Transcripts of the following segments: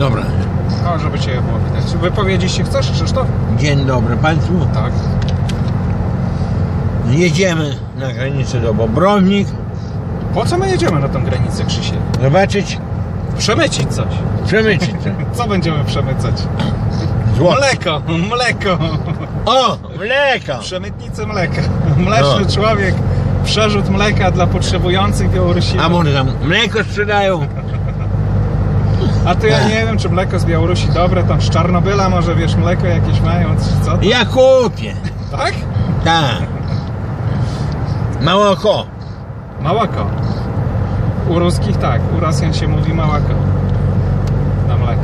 Dobra. O, żeby cię było widać. Wypowiedzieć się chcesz, Krzysztof? Dzień dobry Państwu. Tak. Jedziemy na granicę do Bobrownik. Po co my jedziemy na tą granicę, Krzysiek? Zobaczyć, Przemycić coś. przemycić to. Co będziemy przemycać? Złoto. Mleko, mleko. O, mleko. Przemytnicy mleka. Mleczny No. człowiek. Przerzut mleka dla potrzebujących Białorusini. A może tam mleko sprzedają? A to ja nie wiem, czy mleko z Białorusi dobre, tam z Czarnobyla może, wiesz, mleko jakieś mają, czy co? Ja kupię. Tak? Tak. Małoko. Małako. U ruskich tak, u Rosjan się mówi małako. Na mleko.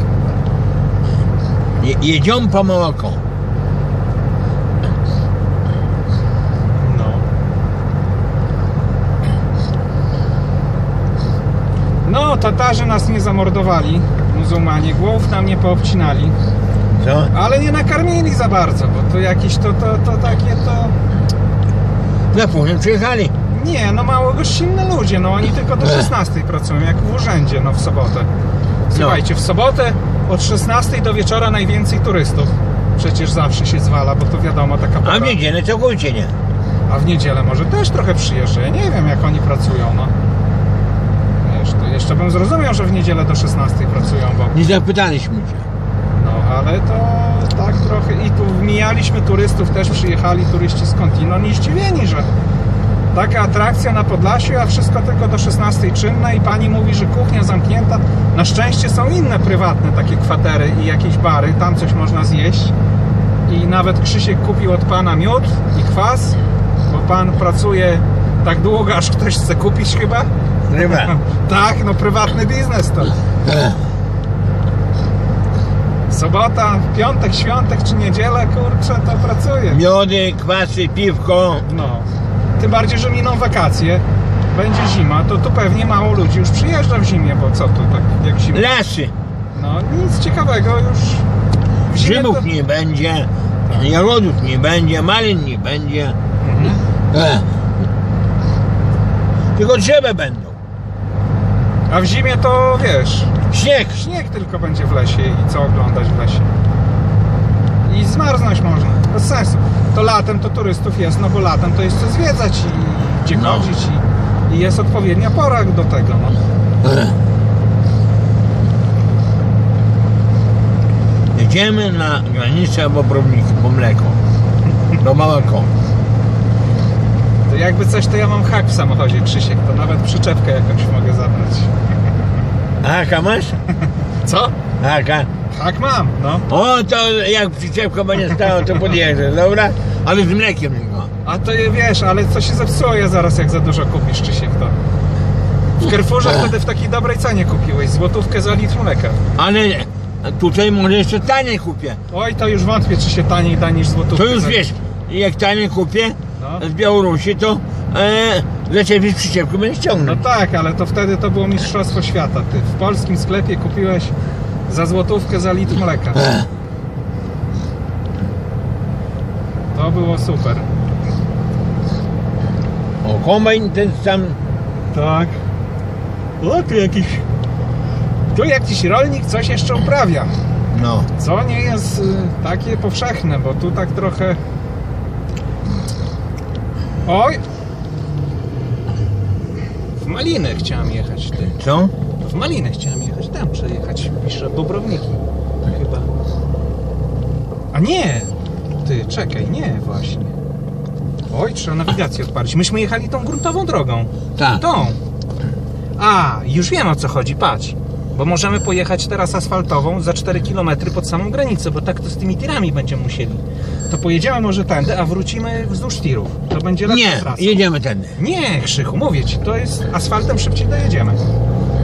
Je, jedzią po małoko. No. No, Tatarzy nas nie zamordowali, muzułmanie, głów nam nie poobcinali, Co? ale nie nakarmili za bardzo, bo to jakieś to, to, to takie to... Na później przyjechali. Nie, no mało gościnne ludzie, no oni tylko do 16 pracują, jak w urzędzie, no w sobotę. Słuchajcie, w sobotę od 16 do wieczora najwięcej turystów. Przecież zawsze się zwala, bo to wiadomo, taka A pora. w niedzielę całkowicie nie. A w niedzielę może też trochę przyjeżdża. Ja nie wiem, jak oni pracują, no. Jeszcze bym zrozumiał, że w niedzielę do 16 pracują, bo... Nie zapytaliśmy cię. No, ale to tak trochę... I tu mijaliśmy turystów, też przyjechali turyści skądinąd i zdziwieni, że taka atrakcja na Podlasiu, a wszystko tylko do 16 czynne i pani mówi, że kuchnia zamknięta. Na szczęście są inne prywatne takie kwatery i jakieś bary, tam coś można zjeść. I nawet Krzysiek kupił od pana miód i kwas, bo pan pracuje tak długo, aż ktoś chce kupić chyba. Ryba. Tak, no prywatny biznes to. Sobota, piątek, świątek czy niedziela, kurczę, to pracuje. Miody, kwasy, piwko. No. Tym bardziej, że miną wakacje, będzie zima, to tu pewnie mało ludzi już przyjeżdża w zimie, bo co tu tak jak zima? Lasy. No nic ciekawego już. W zimie Grzybów to... nie będzie. Jagodów nie będzie. Malin nie będzie. Mhm. Ech. Tylko drzewa będą. A w zimie to wiesz, Śnieg. śnieg tylko będzie w lesie i co oglądać w lesie. I zmarznąć można, bez sensu. To latem to turystów jest, no bo latem to jest co zwiedzać i gdzie No. chodzić i, i jest odpowiednia pora do tego. No. Jedziemy na granicę Bobrownika po mleko. Do Małako. Jakby coś, to ja mam hak w samochodzie, Krzysiek, to nawet przyczepkę jakąś mogę zabrać. Aka masz? Co? Aka. Hak mam, no. O, to jak przyczepka będzie stała, to podjeżdżę, dobra? Ale z mlekiem tylko. A to je wiesz, ale co się zepsuje zaraz, jak za dużo kupisz, Krzysiek, to. W Carrefourze wtedy w takiej dobrej cenie kupiłeś, złotówkę za litr mleka. Ale tutaj może jeszcze taniej kupię. Oj, to już wątpię, czy się taniej da niż złotówkę. To już za- wiesz, jak taniej kupię Z Białorusi, to e, za ciebie z przyczepką będę No tak, ale to wtedy to było mistrzostwo świata. Ty w polskim sklepie kupiłeś za złotówkę za litr mleka. Ech. To było super. O, kombajn ten sam. Tak. O, tu jakiś... Tu jakiś rolnik coś jeszcze uprawia. No. Co nie jest y, takie powszechne, bo tu tak trochę... Oj! W Maliny chciałem jechać, ty. Co? W Maliny chciałem jechać, tam przejechać, pisze Bobrowniki. Chyba. A nie! Ty, czekaj, nie, właśnie. Oj, trzeba nawigację odpalić. Myśmy jechali tą gruntową drogą. Tak. Tą. A, już wiem o co chodzi, patrz. Bo możemy pojechać teraz asfaltową za 4 km pod samą granicę, bo tak to z tymi tirami będziemy musieli. To pojedziemy może tędy, a wrócimy wzdłuż tirów. To będzie lepsza Nie, trasa. jedziemy tędy. Nie, Krzychu, mówię ci, to jest asfaltem szybciej dojedziemy.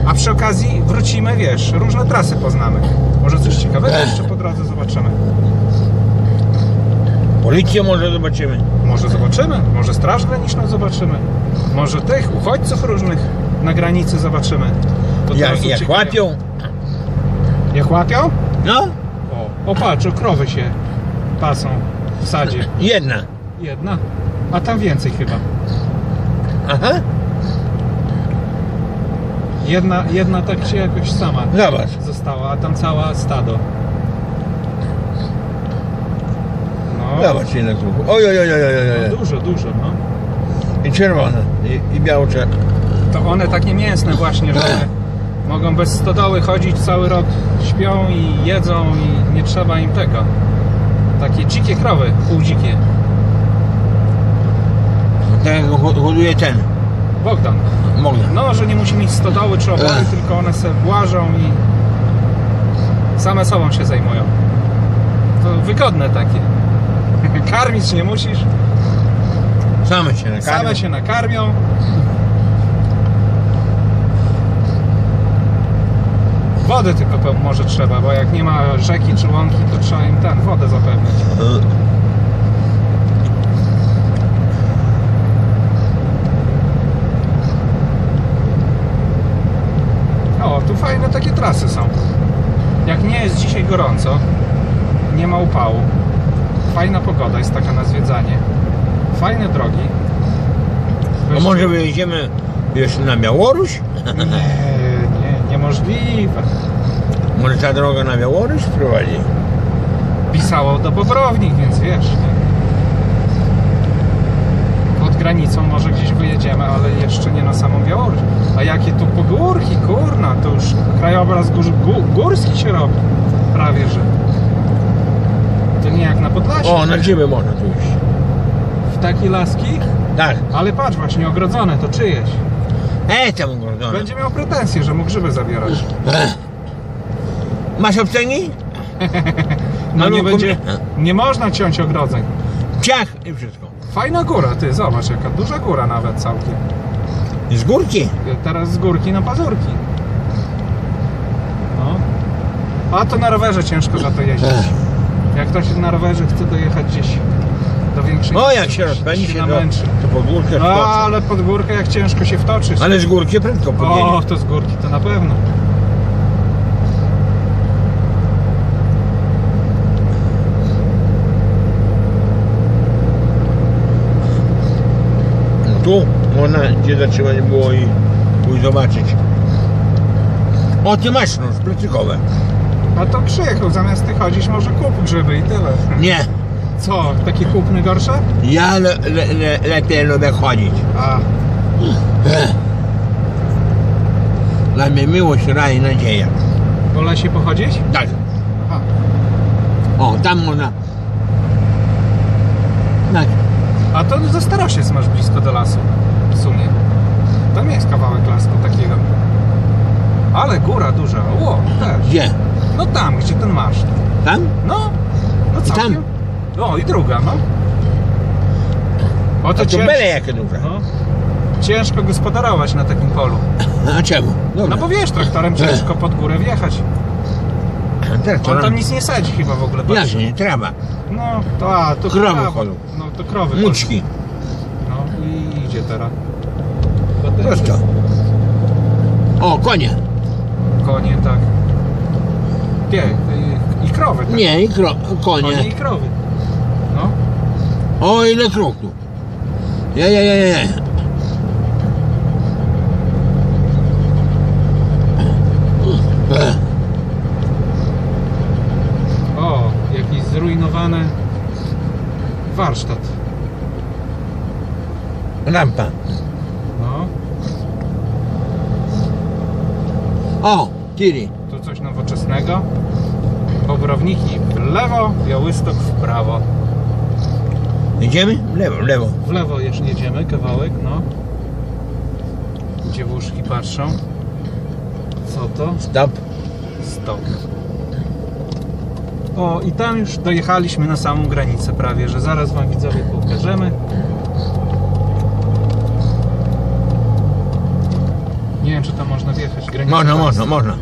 A przy okazji wrócimy, wiesz, różne trasy poznamy. Może coś ciekawego jeszcze po drodze zobaczymy. Policję może zobaczymy. Może zobaczymy, może Straż Graniczną zobaczymy. Może tych uchodźców różnych na granicy zobaczymy. To Jak, jak łapią. Jak łapią? No, O, o patrz, o krowy się pasą w sadzie. jedna. Jedna, a tam więcej chyba. Aha. Jedna, jedna tak się jakoś sama Zobacz. została, a tam cała stado. No, Zobacz ile tu. Oj, oj, oj, oj, oj, oj. no dużo, dużo, no. I czerwone. I, i. To one takie mięsne właśnie, że mogą bez stodoły chodzić cały rok, śpią i jedzą i nie trzeba im tego. Takie dzikie krowy, półdzikie. Tak jak ho- hoduje ten. Bogdan. Mogę. No, że nie musi mieć stodoły czy obory, Ech. tylko one se włażą i same sobą się zajmują. To wygodne takie. Karmić nie musisz, Same się nakarmią. same się nakarmią. Wody tylko może trzeba, bo jak nie ma rzeki czy łąki, to trzeba im ten, wodę zapewnić. O, tu fajne takie trasy są. Jak nie jest dzisiaj gorąco, nie ma upału, fajna pogoda jest taka na zwiedzanie, fajne drogi. A może wyjedziemy jeszcze na Białoruś? Nie, niemożliwe. Może ta droga na Białoruś prowadzi? Pisało do Bobrownik, więc wiesz. Nie? Pod granicą może gdzieś wyjedziemy, ale jeszcze nie na samą Białoruś. A jakie tu pogórki, kurna, to już krajobraz gór, gó- górski się robi. Prawie, że. To nie jak na Podlasiu. O, na grzyby można tu iść. W takie laski? Tak. Ale patrz, właśnie ogrodzone, to czyjeś. E, tam ogrodzone. Będzie miał pretensje, że mu grzyby zabierać. Ech. Masz obcęgi? No nie będzie, kom- nie można ciąć ogrodzeń. Ciach i wszystko. Fajna góra, ty, zobacz, jaka duża góra nawet całkiem. Z górki. Teraz z górki na pazurki. No. A to na rowerze ciężko za to jeździć. Jak ktoś na rowerze chce dojechać gdzieś do większej... O, jak się rozpędzi się, to, namęczy. to pod górkę No, ale pod górkę jak ciężko się wtoczyć. Ale z górki prędko podjedzie. O, to z górki to na pewno. No Tu można, gdzie zatrzymać było i pójść zobaczyć. O, ty masz nóż plecykowe. A to przyjechał, zamiast ty chodzić może kup grzyby i tyle. Nie, Co, takie kupny gorsze? ja le, le, le, lepiej lubię chodzić. A, Dla mnie miłość, raj i nadzieja. wolę się pochodzić? Tak. Aha. O, tam można. Tak. A to ze Starosiec masz blisko do lasu. W sumie. Tam jest kawałek lasu takiego. Ale góra duża. Ło, też. Gdzie? No tam, gdzie ten masz. Tam? No, no I tam? Całkiem. O, i druga, no. O, A to cięż- byle jakie duże. no, ciężko gospodarować na takim polu. A czemu? Dobra. No bo wiesz, traktorem ciężko pod górę wjechać. to On tam nic nie sadzi chyba w ogóle. Jak nie, trawa. No, to a, to Krowy trawa. No, to krowy. Muczki. No i idzie teraz. To Prosto. O, konie. Konie, tak. Nie, i, i krowy. Tak. Nie, i kro... Konie konie. i krowy. No. O, ile krów tu. Je, je, je, je. O, jakiś zrujnowany warsztat. Lampa. No, O, tiri. tu coś nowoczesnego. Bobrowniki w lewo, Białystok w prawo. Idziemy? W lewo, w lewo. W lewo jeszcze jedziemy, kawałek, no. Dziewuszki patrzą. Co to? Stop. Stop. O, i tam już dojechaliśmy na samą granicę prawie, że zaraz wam widzowie pokażemy. Nie wiem, czy tam można wjechać. Granica Można, można, można.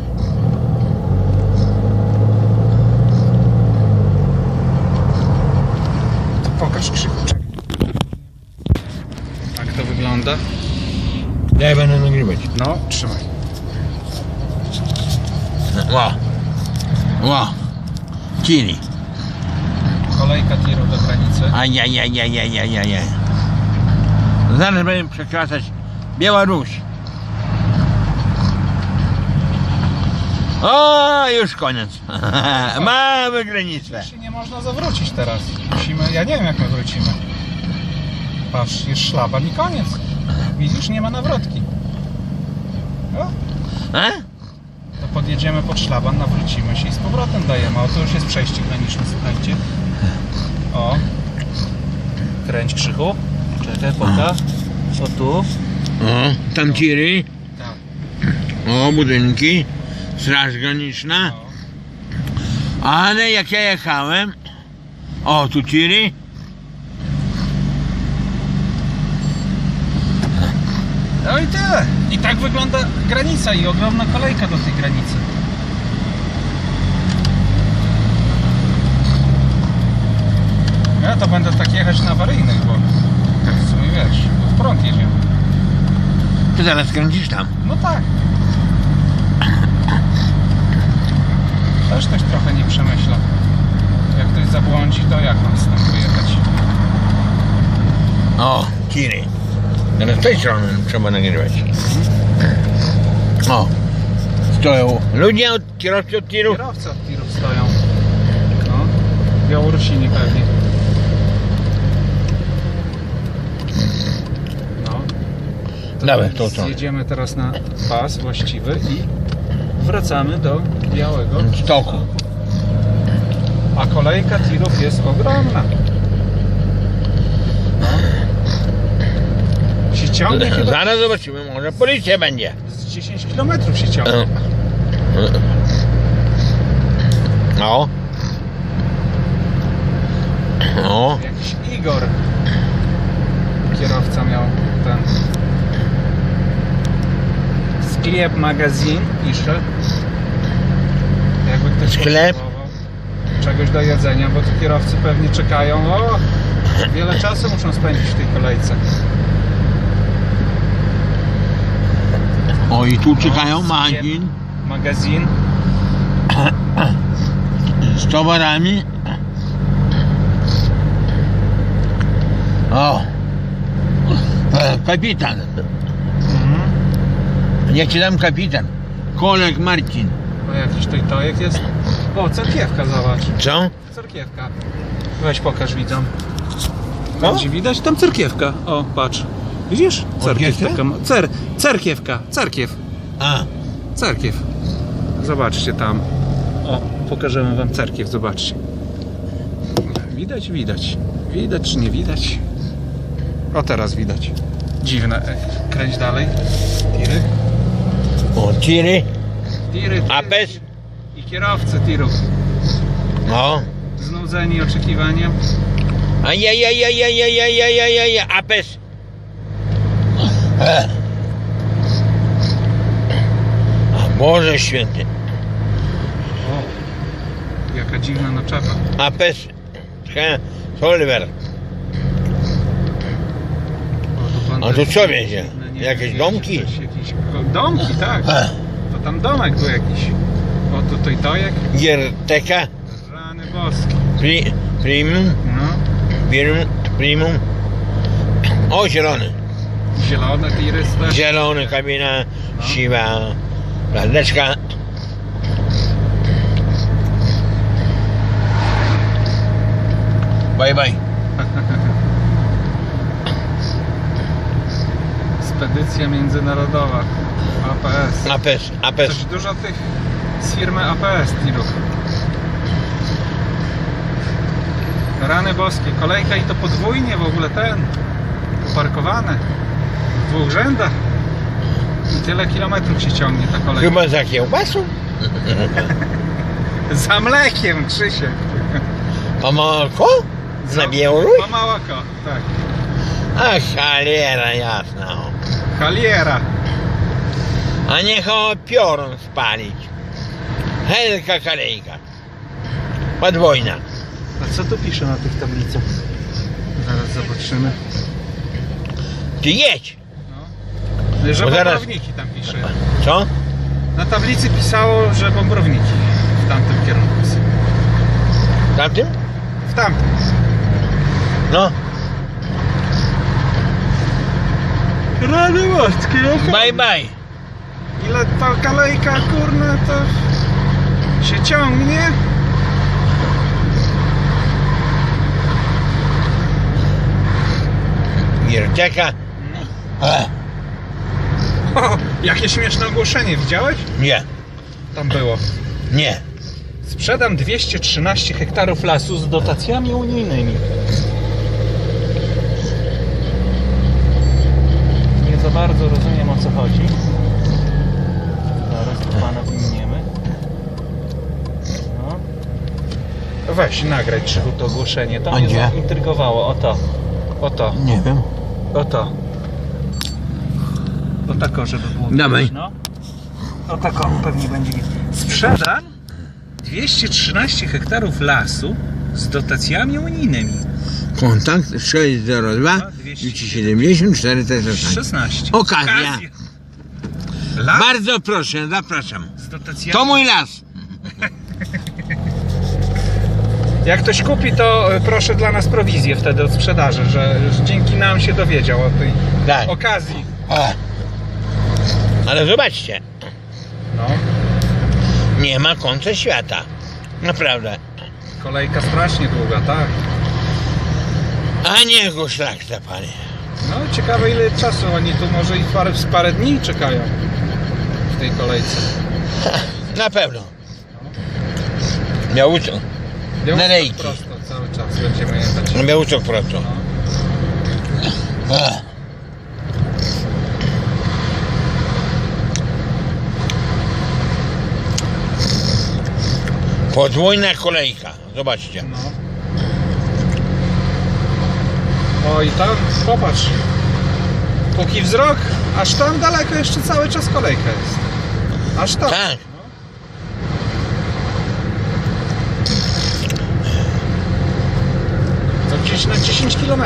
To pokaż krzyk. Tak to wygląda. Ja będę nagrywać. No, trzymaj. Ła. Ła. Tiri. Kolejka tirów do granicy. Ajajajajajajajaj. Zaraz będziemy przekraczać Białoruś. O, już koniec. Mamy granicę. Się nie można zawrócić teraz. Musimy, ja nie wiem jak my wrócimy. Patrz, jest szlaban i koniec. Widzisz, nie ma nawrotki. O, A? to podjedziemy pod szlaban, nawrócimy się i z powrotem dajemy. O, to już jest przejście graniczne, słuchajcie. O. Kręć krzychu. Czekaj, poka. O tu. O, tam tiry. Tak. O, budynki. Straż graniczna. O. Ale jak ja jechałem. O, tu tiry. I tyle. I tak wygląda granica i ogromna kolejka do tej granicy. Ja to będę tak jechać na awaryjnych, bo tak w sumie wiesz, w prąd jedziemy. Ty zaraz kręcisz tam. No tak. Też ktoś trochę nie przemyśla. Jak ktoś zabłądzi, to jak mam z tym pojechać? O, tiry. Teraz z tej strony trzeba nagrywać. O. Stoją ludzie od kierowcy od tirów. Kierowcy od tirów stoją. No, Białorusini pewnie. No. Dawaj, to co? Jedziemy teraz na pas właściwy i wracamy do Białego. Stoku. A kolejka tirów jest ogromna. No. Się ciągnie chyba Zaraz zobaczymy, może policja będzie. z 10 km się ciągnie. No. No. Jakiś Igor kierowca miał ten sklep, magazyn pisze. Jakby ktoś Sklep? czegoś do jedzenia, bo tu kierowcy pewnie czekają. O, wiele czasu muszą spędzić w tej kolejce. O i tu czekają magazyn Magazyn. z towarami. O. E, Kapitan. Mhm. Jak się tam kapitan? Kolek Marcin. O, jakiś tutaj tojek jest. O, cerkiewka, zobacz. Co? Cerkiewka. Weź pokaż widzom. Będzie widać tam cerkiewka. O, patrz. Widzisz? Cerkiew Orkiestrę? taka. ma- Cer, cerkiewka, cerkiew, A. cerkiew. Zobaczcie tam. O, pokażemy wam cerkiew, zobaczcie. Widać, widać. Widać czy nie widać? O, teraz widać. Dziwne. Kręć dalej. Tiry. O, tiry. Tiry, tiry. Apes. I kierowcy tirów. No. Znudzeni oczekiwaniem. Ajajajajajajajajajajaj, apes. E. A Boże święty. O, jaka dziwna naczepa. Apes. He, Oliver. A tu co nie Jakieś domki? Coś, jakieś... Domki, tak. E. To tam domek był jakiś. O, tutaj dojek. Gierteka. Rany boskie. Pri, primum. No, Primum. Primum. O, zielony. Zielone tiry też. Zielony kabina. Siwa. Ladeczka. Bye bye. Spedycja międzynarodowa. APS. Apes. Coś dużo tych z firmy APS tirów. Rany boskie. Kolejka i to podwójnie w ogóle ten. Parkowane. W dwóch rzędach. I tyle kilometrów się ciągnie ta kolejka. Chyba za kiełbasą. Za mlekiem, Krzysiek. A molko? Na Białoruś? Mamałako, tak. A cholera jasna. o. Kaliera. A niech o piorun spalić. Helka kalejka. Podwojna. A co tu pisze na tych tablicach? Zaraz zobaczymy. Ty jedź. No. Że Bo zaraz- tam pisze. Co? Na tablicy pisało, że bombrowiki w tamtym kierunku są. Tamtym? W tamtym. No. Rany boskie. Bye bye. Ile to kalejka, kurna, to się ciągnie. Gierczeka. E, O, jakie śmieszne ogłoszenie, widziałeś? nie, Tam było. nie. Sprzedam 213 hektarów lasu z dotacjami unijnymi. Nie za bardzo rozumiem o co chodzi. Zaraz do pana wymieniemy. No. Weź, nagraj Krzychu to ogłoszenie. To mnie gdzie? zaintrygowało. O to. O to. Nie wiem. O to. O tako, żeby było Dawaj. widać, No. O tako pewnie będzie. Sprzedam 213 hektarów lasu z dotacjami unijnymi. Kontakt 602 270 416. 16. Okazja. Las Bardzo proszę, zapraszam. z dotacjami. To mój las. Jak ktoś kupi, to e, proszę dla nas prowizję wtedy od sprzedaży, że, że dzięki nam się dowiedział o tej Tak. okazji. E. Ale zobaczcie, No. nie ma końca świata. Naprawdę. Kolejka strasznie długa, tak. A niech go szlak zapali. No ciekawe ile czasu oni tu może i parę, z parę dni czekają w tej kolejce. Na pewno. Białuczok. Białystok rejki. prosto cały czas będziemy jechać. Białuczok prosto. No. Podwójna kolejka. Zobaczcie. No. O i tam, popatrz. Póki wzrok, aż tam daleko jeszcze cały czas kolejka jest. Aż tam. Tak. To gdzieś na 10 km.